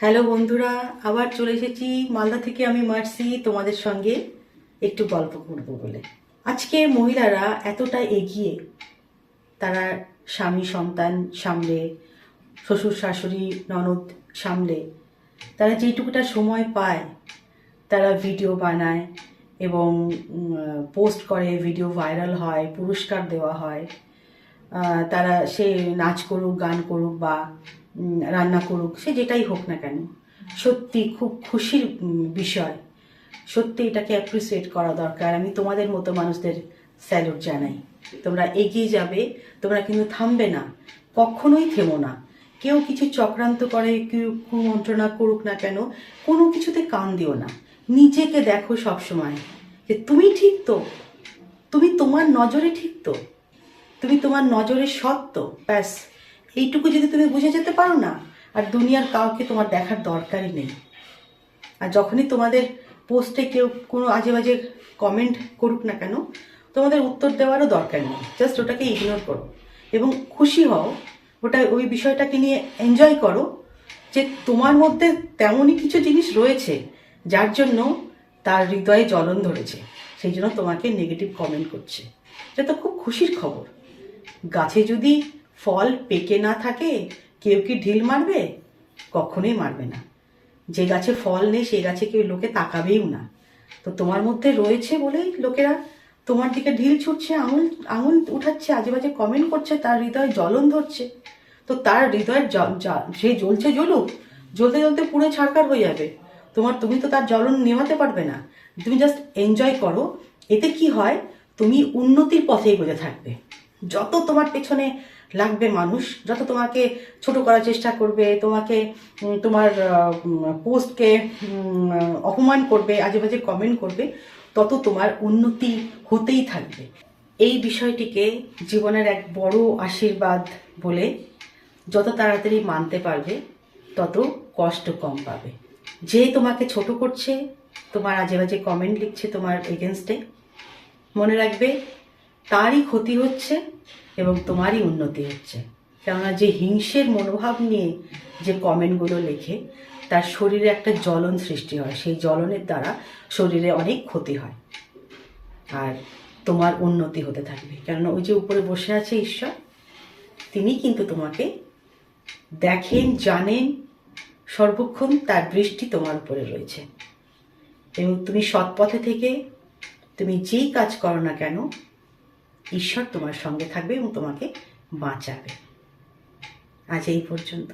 Hello বন্ধুরা, আবার চলে এসেছি মালদা থেকে আমি মার্সি তোমাদের সঙ্গে একটু গল্প করব বলে। আজকে মহিলারা এতটা এগিয়ে, তারা স্বামী, সন্তান সামলে, শ্বশুর, শাশুড়ি, ননদ সামলে, তারা যেটুকুটা সময় পায়, তারা ভিডিও বানায় এবং পোস্ট করে, ভিডিও ভাইরাল হয়, পুরস্কার দেওয়া হয়। তারা সে নাচ করুক, গান করুক বা রান্না করুক, সে যেটাই হোক না কেন, সত্যি খুব খুশির বিষয়। সত্যি এটাকে অ্যাপ্রিসিয়েট করা দরকার। আমি তোমাদের মতো মানুষদের স্যালুট জানাই। তোমরা এগিয়ে যাবে, তোমরা কিন্তু থামবে না, কখনোই থেমো না। কেউ কিছু চক্রান্ত করে, কেউ কুমন্ত্রণা করুক না কেন, কোনো কিছুতে কান দিও না। নিজেকে দেখো সবসময় যে তুমি ঠিক তো, তুমি তোমার নজরে ঠিক তো, তুমি তোমার নজরে তো, ব্যাস। এইটুকু যদি তুমি বুঝে যেতে পারো না, আর দুনিয়ার কাউকে তোমার দেখার দরকারই নেই। আর যখনই তোমাদের পোস্টে কেউ কোনো আজে বাজে কমেন্ট করুক না কেন, তোমাদের উত্তর দেওয়ারও দরকার নেই। জাস্ট ওটাকে ইগনোর করো। এবং খুশি হও, ওটা ওই বিষয়টাকে নিয়ে এনজয় করো যে তোমার মধ্যে তেমনই কিছু জিনিস রয়েছে, যার জন্য তার হৃদয়ে জ্বলন ধরেছে। সেই জন্য তোমাকে নেগেটিভ কমেন্ট করছে। এটা তো খুব খুশির খবর। গাছে যদি ফল পেকে না থাকে, কেউ কি ঢিল মারবে? কখনোই মারবে না। যে গাছে ফল নেই সেই গাছে কেউ লোকে তাকাবেও না। তো তোমার মধ্যে রয়েছে বলেই লোকেরা তোমার দিকে ঢিল ছুটছে, আঙুল আঙুল উঠাচ্ছে আজে বাজে কমেন্ট করছে, তার হৃদয় জ্বলন ধরছে। তো তার হৃদয়ের সে জ্বলছে জ্বলুক, জ্বলতে জ্বলতে পুরো ছাড়কার হয়ে যাবে। তোমার, তুমি তো তার জ্বলন নেওয়াতে পারবে না। তুমি জাস্ট এনজয় করো। এতে কি হয়? তুমি উন্নতির পথে এগোতে থাকবে। যত তোমার পেছনে লাগবে মানুষ, যত তোমাকে ছোট করার চেষ্টা করবে, তোমাকে তোমার পোস্টকে অপমান করবে আজে বাজে কমেন্ট করবে, তত তোমার উন্নতি হতেই থাকবে। এই বিষয়টিকে জীবনের এক বড় আশীর্বাদ বলে যত তাড়াতাড়ি মানতে পারবে, তত কষ্ট কম পাবে। যে তোমাকে ছোট করছে, তোমার আজে বাজে কমেন্ট লিখছে তোমার এগেনস্টে মনে রাখবে তারই ক্ষতি হচ্ছে এবং তোমারই উন্নতি হচ্ছে। কেননা যে হিংসের মনোভাব নিয়ে যে কমেন্টগুলো লেখে, তার শরীরে একটা জ্বলন সৃষ্টি হয়। সেই জ্বলনের দ্বারা শরীরে অনেক ক্ষতি হয় আর তোমার উন্নতি হতে থাকবে। কেননা ওই যে উপরে বসে আছে ঈশ্বর, তিনি কিন্তু তোমাকে দেখেন, জানেন, সর্বক্ষণ তার দৃষ্টি তোমার উপরে রয়েছে। এবং তুমি সৎ পথে থেকে, তুমি যেই কাজ করো না কেন ঈশ্বর তোমার সঙ্গে থাকবে এবং তোমাকে বাঁচাবে। আজ এই পর্যন্ত।